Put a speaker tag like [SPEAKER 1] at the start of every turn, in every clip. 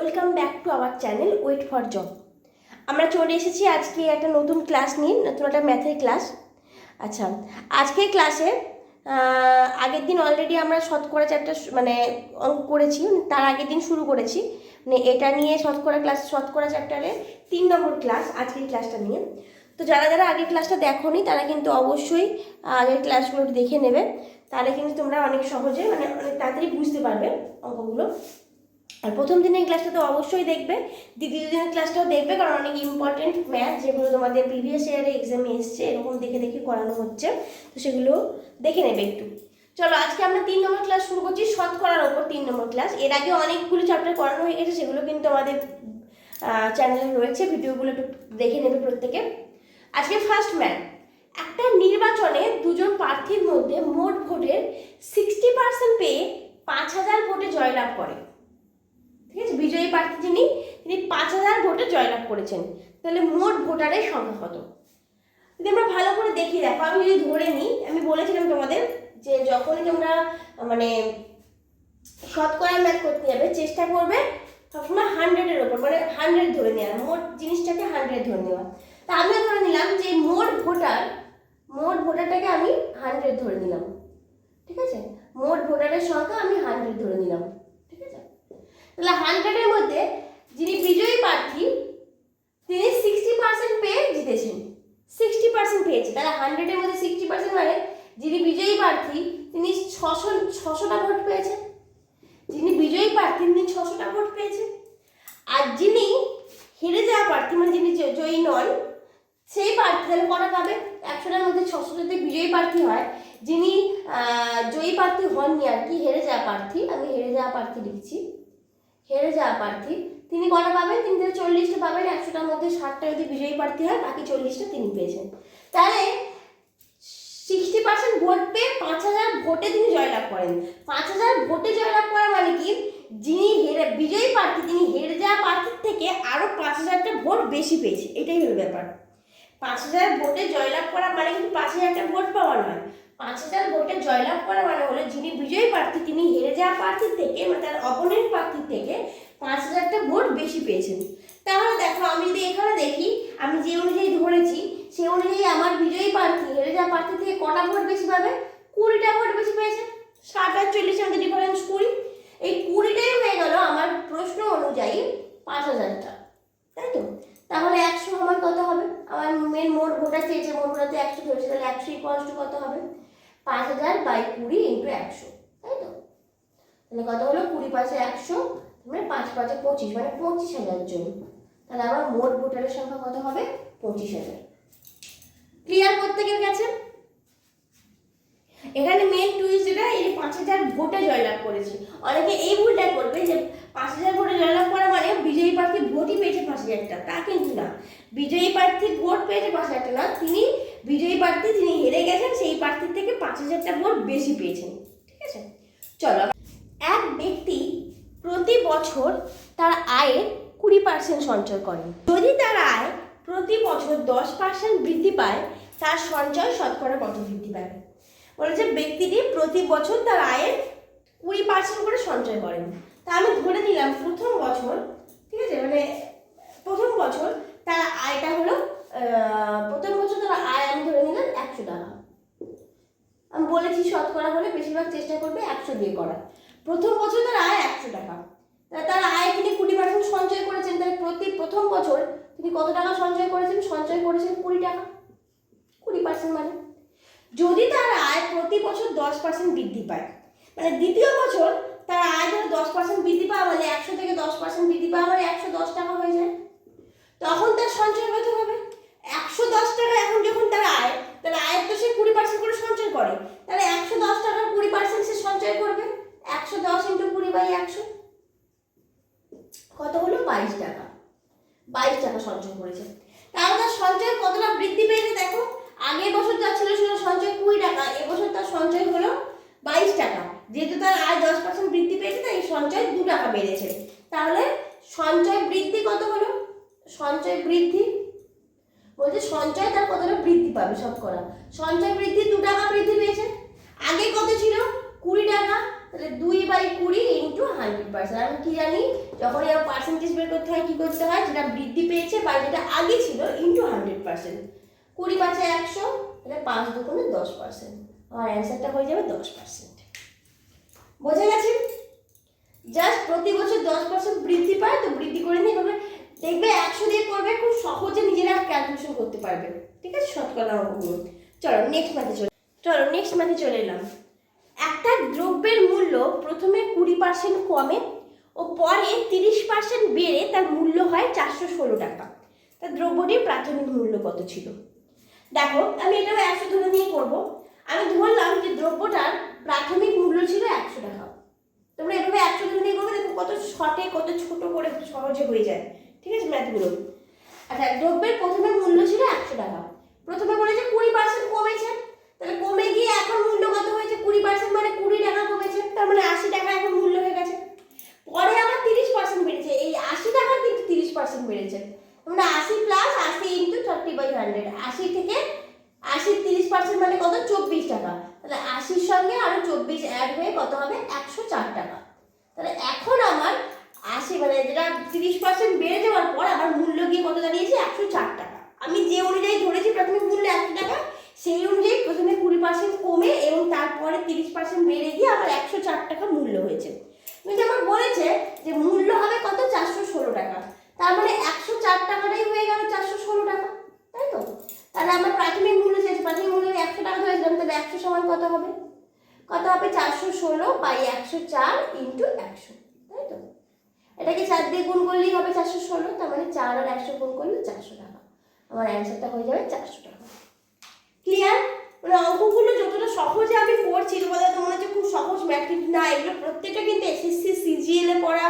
[SPEAKER 1] Welcome back to our channel wait for job. আমরা চলে এসেছি আজকে একটা নতুন ক্লাস নিয়ে, নতুন একটা ম্যাথের ক্লাস। আচ্ছা আজকে ক্লাসে আগের দিন অলরেডি আমরা শতকরা চ্যাপ্টার মানে অঙ্ক করেছি, তার আগের দিন শুরু করেছি। মানে এটা নিয়ে শতকরা ক্লাস, শতকরা চ্যাপ্টারে তিন নম্বর ক্লাস আজকের ক্লাসটা নিয়ে। তো যারা যারা আগের ক্লাসটা দেখোনি, তারা কিন্তু অবশ্যই আগের ক্লাসগুলো দেখে নেবে। তাহলে কিন্তু তোমরা অনেক সহজে মানে অনেক তাড়াতাড়ি বুঝতে পারবে অঙ্কগুলো। আর প্রথম দিনের ক্লাসটা তো অবশ্যই দেখবে। দ্বিতীয় দিনের ক্লাসটাও দেখবে, কারণ অনেক ইম্পর্টেন্ট ম্যাথ যেগুলো তোমাদের প্রিভিয়াস ইয়ারে এক্সামে এসছে, এরকম দেখে দেখে করানো হচ্ছে। তো সেগুলো দেখে নেবে একটু। চলো, আজকে আমরা তিন নম্বর ক্লাস শুরু করছি শতকরার ওপর তিন নম্বর ক্লাস এর আগে অনেকগুলো চ্যাপ্টার করানো হয়ে গেছে, সেগুলো কিন্তু আমাদের চ্যানেলে রয়েছে। ভিডিওগুলো একটু দেখে নেবে প্রত্যেকে। আজকে ফার্স্ট ম্যাথ একটা নির্বাচনে দুজন প্রার্থীর মধ্যে মোট ভোটের সিক্সটি পার্সেন্ট পেয়ে পাঁচ হাজার ভোটে জয়লাভ করে। ঠিক আছে? বিজয়ী প্রার্থী যিনি, তিনি পাঁচ হাজার ভোটে জয়লাভ করেছেন। তাহলে মোট ভোটারের সংখ্যা কত? যদি আমরা ভালো করে দেখি, দেখো, আমি যদি ধরে নিই, আমি বলেছিলাম তোমাদের যে যখনই তোমরা মানে শতকরা ম্যাথ করতে যাবে, চেষ্টা করবে সবসময় হান্ড্রেডের ওপর মানে হান্ড্রেড ধরে নেওয়া মোট জিনিসটাকে হান্ড্রেড ধরে নেওয়া তা আমিও ধরে নিলাম যে মোট ভোটার, মোট ভোটারটাকে আমি হান্ড্রেড ধরে নিলাম। ঠিক আছে? মোট ভোটারের সংখ্যা আমি হান্ড্রেড ধরে নিলাম। তাহলে হান্ড্রেডের মধ্যে যিনি বিজয়ী প্রার্থী, তিনি সিক্সটি পার্সেন্ট পেয়ে জিতেছেন। সিক্সটি পার্সেন্ট পেয়েছে। তাহলে হান্ড্রেডের মধ্যে সিক্সটি পার্সেন্ট মানে যিনি বিজয়ী প্রার্থী, তিনি ছশো, ছশোটা ভোট পেয়েছেন। যিনি বিজয়ী প্রার্থী, তিনি ছশোটা ভোট পেয়েছেন। আর যিনি হেরে যাওয়া প্রার্থী মানে যিনি জয়ী নন, সেই প্রার্থী তাহলে কটা পাবে? একশোটার মধ্যে ছশো যদি বিজয়ী প্রার্থী হয়। যিনি জয়ী প্রার্থী হননি আর কি, হেরে যাওয়া প্রার্থী, আমি হেরে যাওয়া প্রার্থী লিখছি। হেরে যাওয়া প্রার্থী। তিনি কটা পাবেন? তিনি তাহলে চল্লিশটা পাবেন, একশোটার মধ্যে ষাটটা যদি বিজয়ী প্রার্থী হয়, বাকি চল্লিশটা তিনি পেয়েছেন। তাহলে সিক্সটি পার্সেন্ট ভোট পেয়ে পাঁচ হাজার ভোটে তিনি জয়লাভ করেন। পাঁচ হাজার ভোটে জয়লাভ করা মানে কি? যিনি হেরে, বিজয়ী প্রার্থী, তিনি হেরে যাওয়া প্রার্থীর থেকে আরও পাঁচ হাজারটা ভোট বেশি পেয়েছে। এটাই হলো ব্যাপার। পাঁচ হাজার ভোটে জয়লাভ করা মানে কিন্তু পাঁচ হাজারটা ভোট পাওয়া নয়। পাঁচ হাজার ভোটে জয়লাভ করা মানে হলো যিনি বিজয়ী প্রার্থী, তিনি হেরে যাওয়া প্রার্থীর থেকে মানে তার অপোনেন্ট প্রার্থীর থেকে পাঁচ হাজারটা ভোট বেশি পেয়েছেন। তাহলে দেখো, আমি যদি এখানে দেখি, আমি যে অনুযায়ী ধরেছি সেই অনুযায়ী আমার বিজয়ী প্রার্থী, হেরে যাওয়া প্রার্থী থেকে কটা ভোট বেশি পাবে? কুড়িটা ভোট বেশি পেয়েছে। ষাট আর চল্লিশের মধ্যে ডিফারেন্স কুড়ি। এই কুড়িটাই হয়ে গেল আমার প্রশ্ন অনুযায়ী পাঁচ হাজারটা। তাই তো? তাহলে একশো আমার কত হবে? আমার মেন মোট ভোটার চেয়েছে, মোট ভোটার তো একশো ধরেছে, তাহলে একশো ইকোয়ালস কত হবে? পাঁচ হাজার বাই কুড়ি ইন্টু একশো, তাই তো? তাহলে কত হলো? কুড়ি পাঁচে একশো মানে পাঁচ পাঁচে পঁচিশ মানে পঁচিশ হাজার জন তাহলে আমার মোট ভোটারের সংখ্যা কত হবে? পঁচিশ হাজার। ক্লিয়ার প্রত্যেকের কাছে? এখানে মেন টুইস্ট যেটা, এই পাঁচ হাজার ভোটে জয়লাভ করেছে। অনেকে এই ভুলটা করবে যে পাঁচ হাজার ভোটে জয়লাভ করা মানে বিজয়ী প্রার্থী ভোটই পেয়েছে পাঁচ হাজারটা। তা কিন্তু না। বিজয়ী প্রার্থী ভোট পেয়েছে পাঁচ হাজারটা না, তিনি বিজয়ী প্রার্থী যিনি হেরে গেছেন, সেই প্রার্থীর থেকে পাঁচ হাজারটা ভোট বেশি পেয়েছেন। ঠিক আছে? চলো, এক ব্যক্তি প্রতি বছর তার আয়ের কুড়ি পার্সেন্ট সঞ্চয় করেন যদি তার আয় প্রতি বছর দশ পার্সেন্ট বৃদ্ধি পায়, তার সঞ্চয় শতকরা কত বৃদ্ধি পায় বলেছে, ব্যক্তিটি প্রতি বছর তার আয়ের কুড়ি পার্সেন্ট করে সঞ্চয় করেন। তা আমি ধরে নিলাম, প্রথম বছর, ঠিক আছে? মানে প্রথম বছর তার আয়টা হলো প্রথম বছর তার আয় আমি ধরে নিলাম একশো টাকা। আমি বলেছি শতকরা হলে বেশিরভাগ চেষ্টা করবে একশো দিয়ে করার। প্রথম বছর তার আয় একশো টাকা। তার আয় তিনি কুড়ি পার্সেন্ট সঞ্চয় করেছেন, তাহলে প্রতি প্রথম বছর তিনি কত টাকা সঞ্চয় করেছেন? সঞ্চয় করেছেন কুড়ি টাকা। কুড়ি পার্সেন্ট মানে। যদি তার আয় প্রতি বছর দশ পার্সেন্ট বৃদ্ধি পায় মানে দ্বিতীয় বছর তার আয় ধরো দশ পার্সেন্ট বৃদ্ধি পাওয়া মানে একশো থেকে দশ পার্সেন্ট বৃদ্ধি পাওয়া মানে একশো দশ টাকা হয়ে যায় তখন তার সঞ্চয় কত হবে একশো দশ টাকা এখন যখন তার আয় তাহলে আয়ের তো সে কুড়ি পার্সেন্ট করে সঞ্চয় করে তাহলে একশো দশ টাকার কুড়ি পার্সেন্ট সে সঞ্চয় করবে একশো দশ ইন্টু কুড়ি বাই একশো কত হলো বাইশ টাকা বাইশ টাকা সঞ্চয় করেছে। তাহলে তার সঞ্চয় কতটা বৃদ্ধি পেয়েছে দেখো? আগের বছর যা ছিল সেটা সঞ্চয় কুড়ি টাকা, এবছর তার সঞ্চয় হলো বাইশ টাকা। যেহেতু তার আয় দশ পার্সেন্ট বৃদ্ধি পেয়েছে, তাই সঞ্চয় দু টাকা বেড়েছে। তাহলে সঞ্চয় বৃদ্ধি কত হলো? সঞ্চয় বৃদ্ধি বলছে সঞ্চয় তার কতটা বৃদ্ধি পাবে সব করা। সঞ্চয় বৃদ্ধি দু টাকা বৃদ্ধি পেয়েছে। আগে কত ছিল? কুড়ি টাকা। তাহলে দুই বাই কুড়ি ইন্টু হান্ড্রেড পার্সেন্ট আমি কি জানি যখন এর পার্সেন্টেজ বের করতে হয়, কি করতে হয়? যেটা বৃদ্ধি পেয়েছে বা যেটা আগে ছিল ইন্টু হান্ড্রেড পার্সেন্ট কুড়ি পাঁচে একশো, তাহলে পাঁচ দুগুণে দশ পার্সেন্ট আমার অ্যান্সারটা হয়ে যাবে দশ পার্সেন্ট বোঝা গেছে? জাস্ট প্রতি বছর দশ পার্সেন্ট বৃদ্ধি পায়, তো বৃদ্ধি করে নিয়ে এভাবে দেখবে একশো দিয়ে করবে, খুব সহজে নিজেরা ক্যালকুলেশন করতে পারবে। ঠিক আছে? শতকরা অঙ্কগুলো। চলো নেক্সট ম্যাথে চলে চলো নেক্সট ম্যাথে চলে এলাম। একটা দ্রব্যের মূল্য প্রথমে কুড়ি পার্সেন্ট কমে ও পরে তিরিশ পার্সেন্ট বেড়ে তার মূল্য হয় চারশো ষোলো টাকা। তার দ্রব্যটির প্রাথমিক মূল্য কত ছিল? দেখো, আমি এটাও একশো ধরে নিয়ে করব। আমি ধরলাম যে দ্রব্যটার প্রাথমিক মূল্য ছিল একশো টাকা। তোমরা এভাবে একশো ধরে নিয়ে করবে, দেখো কত শর্টে, কত ছোট করে সহজে হয়ে যায়। ঠিক আছে ম্যাথগুলো আচ্ছা দ্রব্যের প্রথমে মূল্য ছিল একশো টাকা। প্রথমে বলেছে কুড়ি পার্সেন্ট কমেছে তাহলে কমে গিয়ে এখন মূল্য কত হয়েছে কুড়ি পার্সেন্ট মানে কুড়ি টাকা কমেছে তার মানে আশি টাকা এখন মূল্য হয়ে গেছে পরে আবার তিরিশ পার্সেন্ট বেড়েছে এই আশি টাকার কিন্তু তিরিশ পার্সেন্ট বেড়েছে মানে আশি প্লাস আশি ইন্টু থার্টি বাই হান্ড্রেড আশি থেকে আশি তিরিশ পার্সেন্ট মানে কত চব্বিশ টাকা তাহলে আশির সঙ্গে আরও চব্বিশ অ্যাড হয়ে কত হবে? একশো চার টাকা। তাহলে এখন আমার আশি মানে যেটা তিরিশ পার্সেন্ট বেড়ে যাওয়ার পর আমার মূল্য গিয়ে কত দাঁড়িয়েছে? একশো চার টাকা। আমি যে অনুযায়ী ধরেছি প্রাথমিক মূল্য একশো টাকা, সেই অনুযায়ী প্রথমে কুড়ি পার্সেন্ট কমে এবং তারপরে তিরিশ পার্সেন্ট বেড়ে গিয়ে আমার একশো চার টাকা মূল্য হয়েছে। কিন্তু আমার বলেছে যে মূল্য হবে কত চারশো ষোলো টাকা তার মানে একশো চার টাকাটাই হয়ে গেল চারশো ষোলো টাকা তাই তো তাহলে আমার প্রাথমিক মূল্য চেয়েছে প্রাথমিক মূল্য আমি একশো টাকা ধরেছিলাম তাহলে একশো সমান কত হবে কত হবে চারশো ষোলো বাই একশো চার ইন্টু একশো তাই তো এটাকে চার দিয়ে গুণ করলেই হবে চারশো ষোলো তার মানে চার আর একশো গুণ করলে চারশো টাকা আমার অ্যান্সারটা হয়ে যাবে চারশো টাকা। ক্লিয়ার মানে অঙ্কগুলো যতটা সহজে আমি করছি, তোমাদের তো মনে হচ্ছে খুব সহজ ম্যাথ কিন্তু না, এগুলো প্রত্যেকটা কিন্তু এসএসসি সিজিএলে পড়া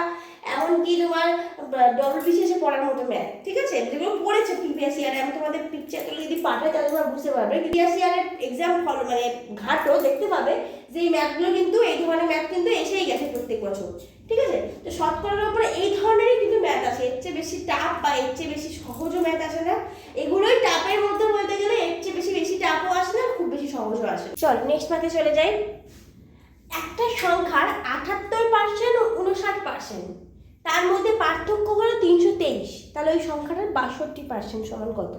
[SPEAKER 1] এমনকি তোমার ডবল বিসিএসে পড়ার মতো ম্যাথ ঠিক আছে? যেগুলো পড়েছে প্রিভিয়াস ইয়ারে আমি তোমাদের পিকচার তুলে যদি পাঠাই, তাহলে তোমরা বুঝতে পারবে। প্রিভিয়াস ইয়ারের এক্সাম ফলো মানে ঘাটও দেখতে পাবে যে এই ম্যাথগুলো কিন্তু, এই ধরনের ম্যাথ কিন্তু এসেই গেছে প্রত্যেক বছর, ঠিক আছে? তো শতকরার উপরে এই ধরনেরই কিন্তু ম্যাথ আছে। এর চেয়ে বেশি টাফ বা এর চেয়ে বেশি সহজও ম্যাথ আসে না। এগুলোই টাফের মধ্যে বলতে গেলে এর চেয়ে বেশি বেশি টাফও আসে না, খুব বেশি সহজও আসে চল নেক্সট ম্যাথে চলে যাই। একটা সংখ্যার আটাত্তর পার্সেন্ট ও উনষাট পার্সেন্ট তার মধ্যে পার্থক্য হলো তিনশো তেইশ। তাহলে ওই সংখ্যাটার বাষট্টি পার্সেন্ট সমান কত?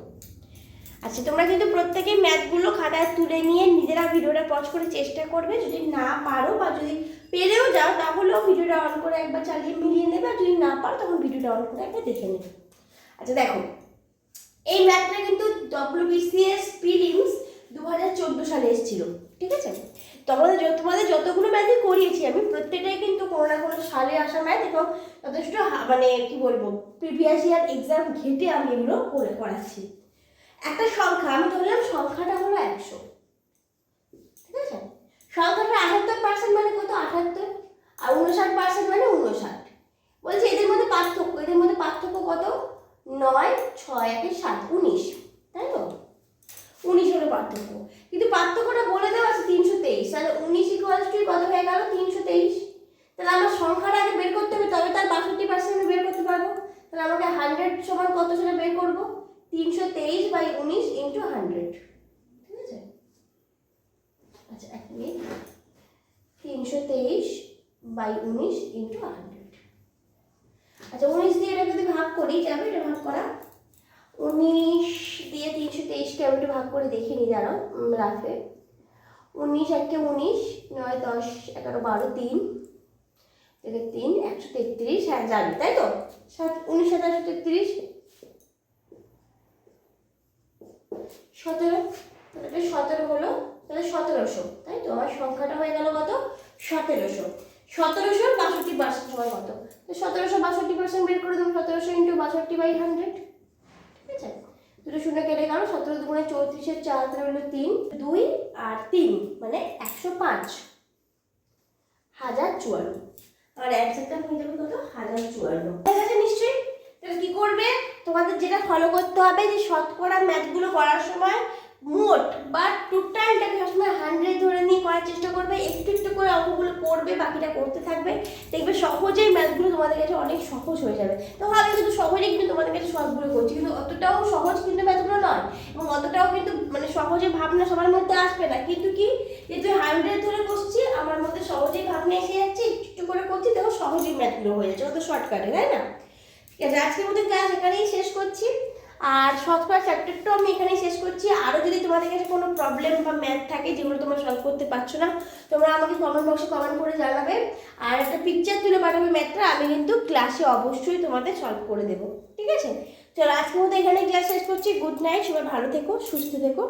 [SPEAKER 1] আচ্ছা তোমরা কিন্তু প্রত্যেকেই ম্যাথগুলো খাতায় তুলে নিয়ে নিজেরা ভিডিওটা পজ করে চেষ্টা করবে। যদি না পারো বা যদি পেরেও যাও, তাহলেও ভিডিওটা অন করে একবার চালিয়ে মিলিয়ে নেবে। আর যদি না পারো, তখন ভিডিওটা অন করে একবার দেখে নেবে আচ্ছা দেখো। এই ম্যাথটা কিন্তু ডব্লিউবিসিএস প্রিলিমস দু হাজার চোদ্দ সালে এসেছিল। ঠিক আছে? তোমাদের তোমাদের যতগুলো ম্যাথই করিয়েছি আমি, প্রত্যেকটাই কিন্তু কোনো না কোনো সালে আসা ম্যাথ এবং যথেষ্ট মানে কি বলব প্রিভিয়াস ইয়ার এক্সাম ঘেটে আমি এগুলো করে করাচ্ছি। একটা সংখ্যা, আমি ধরলাম সংখ্যাটা হলো একশো ঠিক আছে সংখ্যাটা আটাত্তর পার্সেন্ট মানে কত আটাত্তর আর উনষাট পার্সেন্ট মানে উনষাট বলছে এদের মধ্যে পার্থক্য এদের মধ্যে পার্থক্য কত নয় ছয় একে সাত উনিশ তাই তো উনিশ হলো পার্থক্য কিন্তু পার্থক্যটা বলে দেওয়া আছে তিনশো তেইশ তাহলে উনিশ ইকুয়ালস টু কত হয়ে গেল তিনশো তেইশ। তাহলে আমার সংখ্যাটা আগে বের করতে হবে, তবে তার বাষট্টি পার্সেন্ট বের করতে পারব। তাহলে আমাকে হান্ড্রেড সমান কত সেটা বের করব? তিনশো তেইশ বাই উনিশ ইন্টু হান্ড্রেড ঠিক আছে? আচ্ছা এক মিনিট। তিনশো তেইশ বাই উনিশ ইন্টু হান্ড্রেড আচ্ছা উনিশ দিয়ে এটা যদি ভাগ করি যাবে এটা ভাগ করা? উনিশ দিয়ে তিনশো তেইশকে আমি একটু ভাগ করে দেখে নিই, দাঁড়াও রাফে উনিশ একে উনিশ, নয় দশ, এগারো বারো তিন। থেকে তিন, একশো তেত্রিশ হ্যাঁ যাবে তাই তো? সাত, উনিশ সাত, একশো তেত্রিশ। সতেরো, তাহলে সতেরো হলো, তাহলে সতেরোশো, তাই তো? আমার সংখ্যাটা হয়ে গেল কত? সতেরোশো। সতেরোশো বাষট্টি পার্সেন্ট সময় কত? সতেরোশো বাষট্টি পার্সেন্ট বের করে দেবো, সতেরোশো ইন্টু বাষট্টি বাই হান্ড্রেড দুটো শূন্য কেটে গেল, সতেরো দুগুণে চৌত্রিশের চার তাহলে হলো তিন, দুই আর তিন মানে একশো পাঁচ। হাজার চুয়ান্ন। আর অ্যান্সারটা হয়ে যাবে কত? হাজার চুয়ান্ন। ঠিক নিশ্চয়ই? তাহলে কি করবে? তোমাদের যেটা ফলো করতে হবে যে শতকরা ম্যাথগুলো করার সময় মোট বা টোটালটাকে সবসময় হান্ড্রেড ধরে নিয়ে করার চেষ্টা করবে, একটু একটু করে অঙ্কগুলো করবে, বাকিটা করতে থাকবে। দেখবে ম্যাথগুলো তোমাদের কাছে অনেক সহজ হয়ে যাবে। তখন আমি কিন্তু সহজে কিন্তু তোমাদের কাছে সহজগুলো করছি, কিন্তু অতটাও সহজ কিন্তু ব্যাপারগুলো নয়, এবং অতটাও কিন্তু মানে সহজে ভাবনা সবার মধ্যে আসবে না। কিন্তু কি? যেহেতু হান্ড্রেড ধরে করছি, আমার মধ্যে সহজেই ভাবনা এসে যাচ্ছে, একটু করে করছি তখন সহজেই ম্যাথগুলো হয়ে যাচ্ছে। অত শর্টকাটে তাই না? আজকের মধ্যে ক্লাস এখানেই শেষ করছি। আর শতকরা চ্যাপ্টারটাও আমি এখানেই শেষ করছি। আরও যদি তোমাদের কাছে কোনো প্রবলেম বা ম্যাথ থাকে যেগুলো তোমরা সলভ করতে পারছ না, তোমরা আমাকে কমেন্ট বক্সে কমেন্ট করে জানাবে। আর একটা পিকচার তুলে পাঠাবে ম্যাথটা আমি কিন্তু ক্লাসে অবশ্যই তোমাদের সলভ করে দেবো। ঠিক আছে? চলো, আজকের মধ্যে এখানে ক্লাস শেষ করছি। গুড নাইট সবাই ভালো থেকো, সুস্থ থেকো।